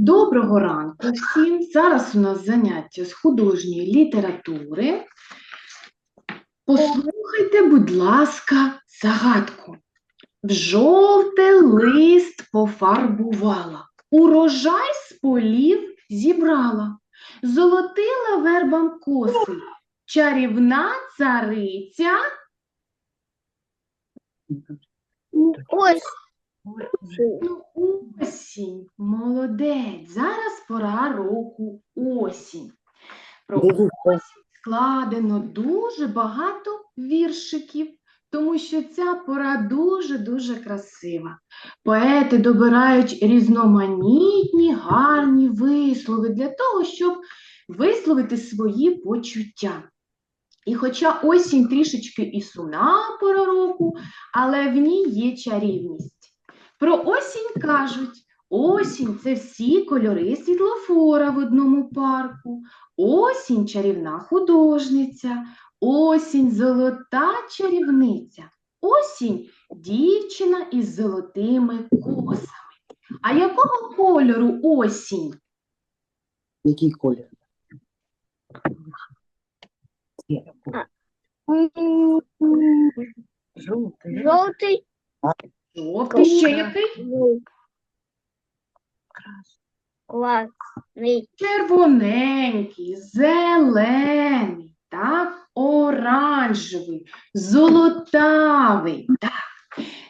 Доброго ранку всім. Зараз у нас заняття з художньої літератури. Послухайте, будь ласка, загадку. В жовте лист пофарбувала, урожай з полів зібрала, золотила вербам коси, чарівна цариця. Ось. Ну, осінь, молодець. Зараз пора року осінь. Про осінь складено дуже багато віршиків, тому що ця пора дуже-дуже красива. Поети добирають різноманітні гарні вислови для того, щоб висловити свої почуття. І хоча осінь трішечки і сумна пора року, але в ній є чарівність. Про осінь кажуть, осінь це всі кольори світлофора в одному парку, осінь чарівна художниця, осінь золота чарівниця, осінь дівчина із золотими косами. А якого кольору осінь? Який колір? Жовтий. Жовтий. Жовтий, ще який? Класний. Червоненький, зелений, так, оранжевий, золотавий. Так.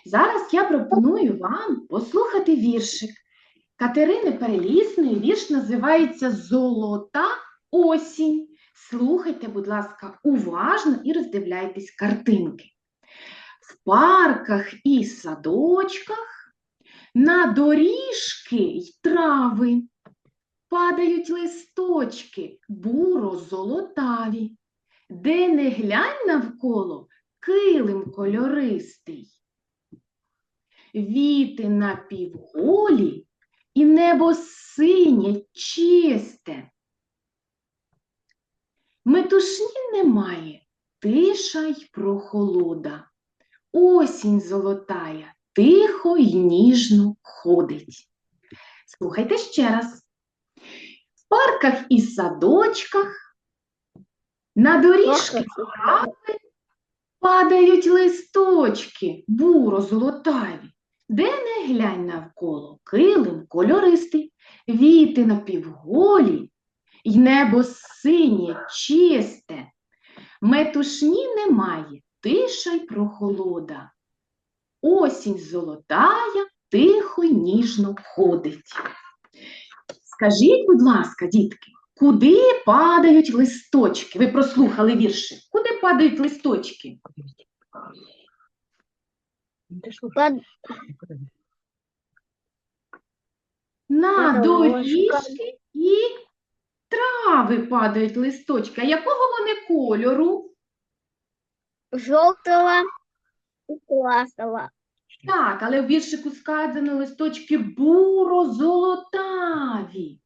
Зараз я пропоную вам послухати віршик Катерини Перелісної. Вірш називається Золота осінь. Слухайте, будь ласка, уважно і роздивляйтесь картинки. В парках і садочках на доріжки й трави падають листочки буро-золотаві, де не глянь навколо килим кольористий. Віти напівголі і небо синє чисте. Метушні немає, тиша й прохолода. Осінь золотая тихо й ніжно ходить. Слухайте ще раз. В парках і садочках на доріжки падають листочки буро-золотаві. Де не глянь навколо, килим кольористий, віти напівголі, й небо синє, чисте. Метушні немає, тиша й прохолода. Осінь золотая, тихо й ніжно ходить. Скажіть, будь ласка, дітки, куди падають листочки? Ви прослухали вірші. Куди падають листочки? Пад- На доріжки і трави падають листочки. А якого вони кольору? Жовтого і класного. Так, але в віршику сказано листочки буро-золотаві.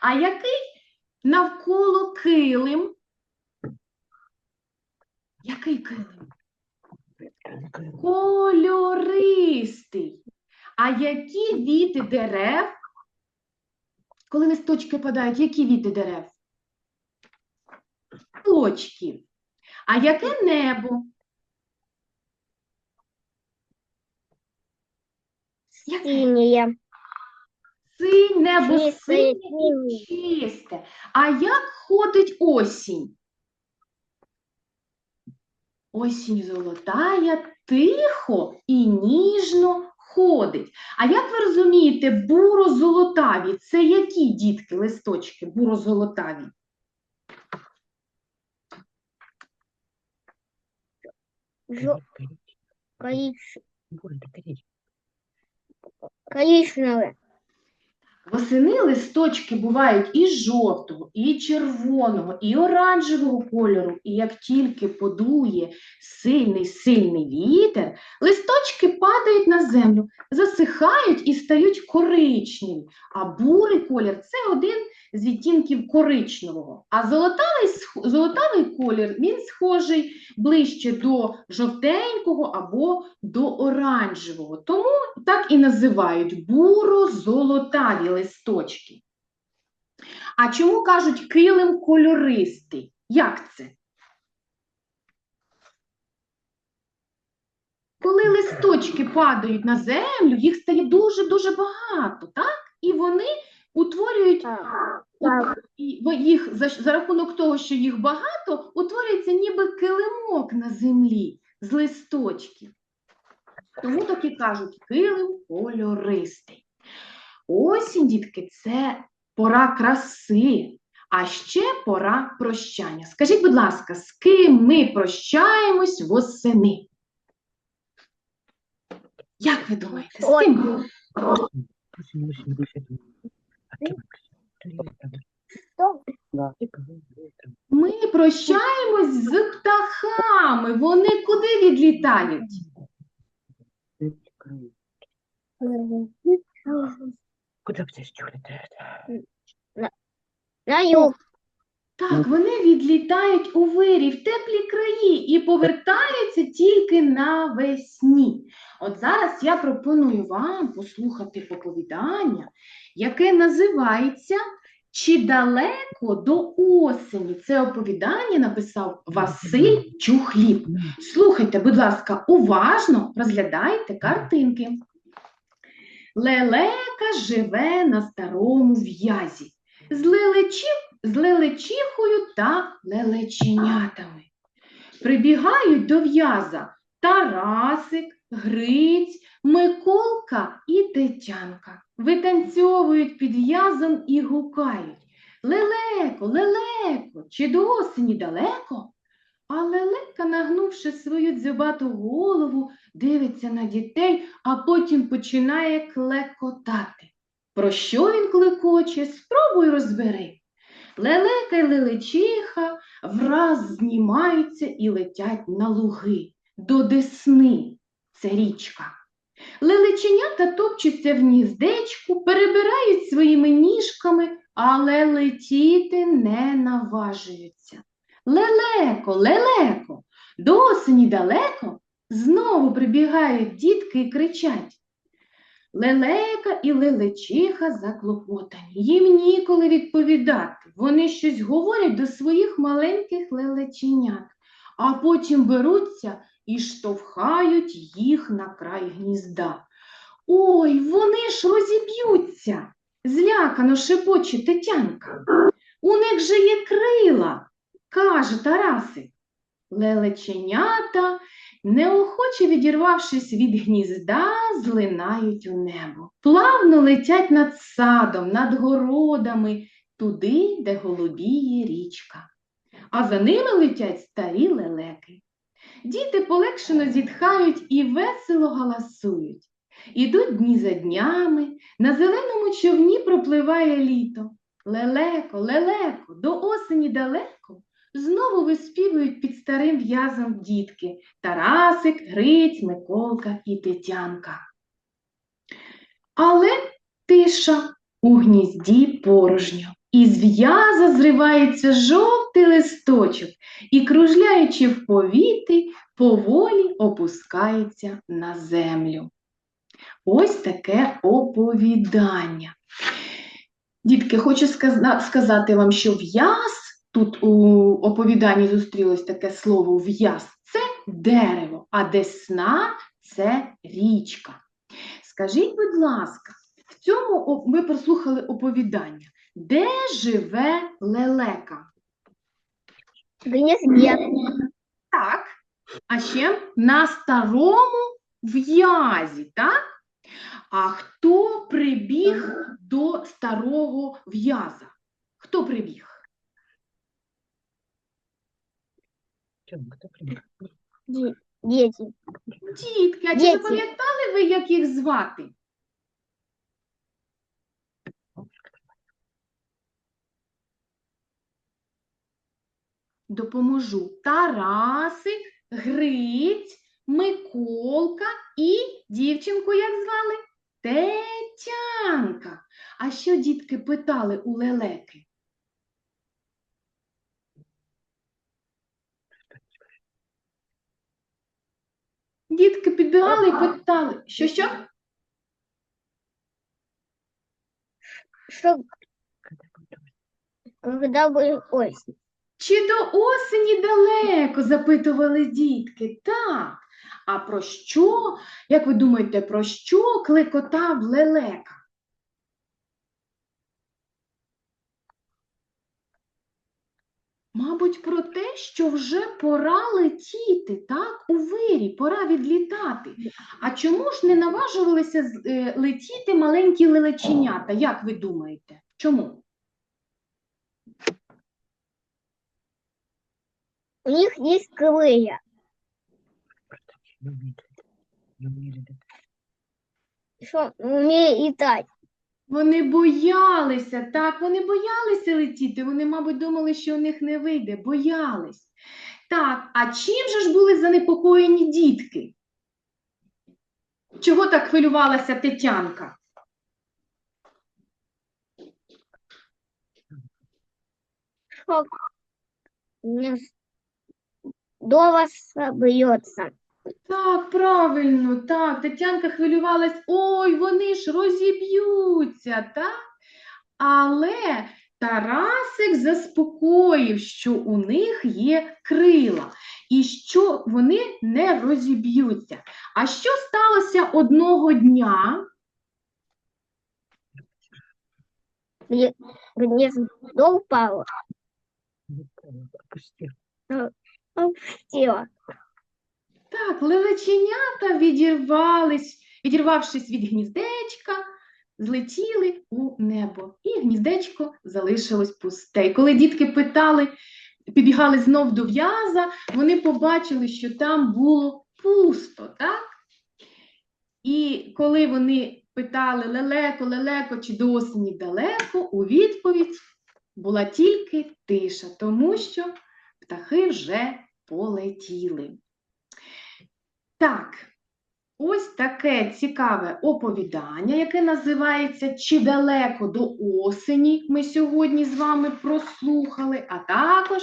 А який навколо килим? Який килим? Кольористий. А які віти дерев? Коли листочки падають, які віти дерев? Точків. А яке небо? Синє. Синь, небо Чисте, синє синє. і чисте. А як ходить осінь? Осінь золотая, тихо і ніжно ходить. А як ви розумієте, буро-золотаві – це які дітки листочки буро-золотаві? Жо... корич- Коричневе. Восени листочки бувають і жовтого, і червоного, і оранжевого кольору. І як тільки подує сильний сильний вітер, листочки падають на землю, засихають і стають коричневі. А бурий колір це один з відтінків коричневого, а золотавий, золотавий колір він схожий ближче до жовтенького або до оранжевого. Тому так і називають буро-золотаві листочки. А чому кажуть килим кольористий? Як це? Коли листочки падають на землю, їх стає дуже-дуже багато, так? І вони утворюють і їх за, за рахунок того, що їх багато, утворюється ніби килимок на землі з листочків. Тому так і кажуть килим кольористий. Осінь, дітки, це пора краси, а ще пора прощання. Скажіть, будь ласка, з ким ми прощаємось восени? Як ви думаєте, з ким? Ми прощаємось з птахами. Вони куди відлітають? Куда птички улетают? На юг. Так, вони відлітають у вирі в теплі краї і повертаються тільки навесні. От зараз я пропоную вам послухати оповідання, яке називається Чи далеко до осені? Це оповідання написав Василь Чухліб. Слухайте, будь ласка, уважно розглядайте картинки. Лелека живе на старому в'язі з, лелечі- з лелечихою та лелеченятами. Прибігають до в'яза Тарасик, Гриць, Миколка і Тетянка. Витанцьовують під в'язом і гукають Лелеко, лелеко, чи до осені далеко? А лелека, нагнувши свою дзьобату голову, дивиться на дітей, а потім починає клекотати. Про що він клекоче, спробуй розбери. Лелека й лелечиха враз знімаються і летять на луги. До Десни це річка. Лелеченята топчуться в гніздечку, перебирають своїми ніжками, але летіти не наважуються. Лелеко, лелеко, до осені далеко, знову прибігають дітки і кричать. Лелека і лелечиха заклопотані. Їм ніколи відповідати. Вони щось говорять до своїх маленьких лелеченят, а потім беруться і штовхають їх на край гнізда. Ой, вони ж розіб'ються, злякано шепоче Тетянка. У них же є крила, каже Тарасик. Лелеченята Неохоче відірвавшись від гнізда, злинають у небо. Плавно летять над садом, над городами, туди, де голубіє річка. А за ними летять старі лелеки. Діти полегшено зітхають і весело галасують. Ідуть дні за днями, на зеленому човні пропливає літо. Лелеко, лелеко, до осені далеко. Знову виспівують під старим в'язом дітки Тарасик, Гриць, Миколка і Тетянка. Але тиша у гнізді порожньо. Із в'яза зривається жовтий листочок і, кружляючи в повітрі, поволі опускається на землю. Ось таке оповідання. Дітки, хочу сказати вам, що в'яз Тут у оповіданні зустрілось таке слово в'яз це дерево, а десна це річка. Скажіть, будь ласка, в цьому ми прослухали оповідання. Де живе лелека? В гнезде. Так. А ще на старому в'язі, так? А хто прибіг до старого в'яза? Хто прибіг? Пример? Дітки, а чи Діти. запам'ятали ви, як їх звати? допоможу. Тарасик, Гриць, Миколка і дівчинку як звали? Тетянка. А що дітки питали у лелеки? Дітки підбирали і питали, що що? Що? Коли буде осінь? Чи до осені далеко? запитували дітки. Так. А про що, як ви думаєте, про що клекотав лелека? Мабуть, про те, що вже пора летіти, так, у вирі, пора відлітати. А чому ж не наважувалися е, летіти маленькі лелеченята? Як ви думаєте? Чому? У них есть крылья. Просто не умеет летать. Не. Что. Вони боялися, так, вони боялися летіти. Вони, мабуть, думали, що у них не вийде, боялись. Так, а чим же ж були занепокоєні дітки? Чого так хвилювалася Тетянка? Что у них дома собьется. Так, правильно, так, Тетянка хвилювалась, ой, вони ж розіб'ються, так? Але Тарасик заспокоїв, що у них є крила і що вони не розіб'ються. А що сталося одного дня? Гнездо упало. Опустило. Так, лелеченята відірвались, відірвавшись від гніздечка, злетіли у небо, і гніздечко залишилось пусте. І коли дітки питали, підбігали знов до в'яза, вони побачили, що там було пусто, так? І коли вони питали лелеко, лелеко, чи до осені далеко, у відповідь була тільки тиша, тому що птахи вже полетіли. Так, ось таке цікаве оповідання, яке називається Чи далеко до осені ми сьогодні з вами прослухали, а також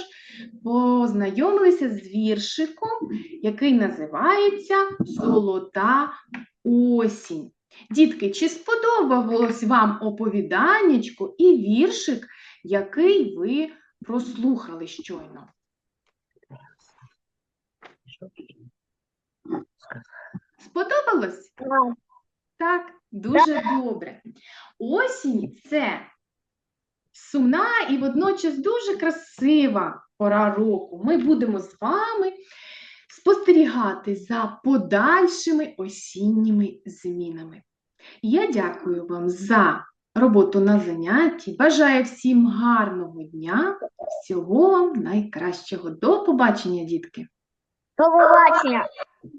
познайомилися з віршиком, який називається Золота осінь. Дітки, чи сподобалось вам оповіданнячко і віршик, який ви прослухали щойно? Что? Сказка. Сподобалось? Так, дуже добре. Осінь це сумна і водночас дуже красива пора року. Ми будемо з вами спостерігати за подальшими осінніми змінами. Я дякую вам за роботу на занятті. Бажаю всім гарного дня, всього вам найкращого. До побачення, дітки! До побачення.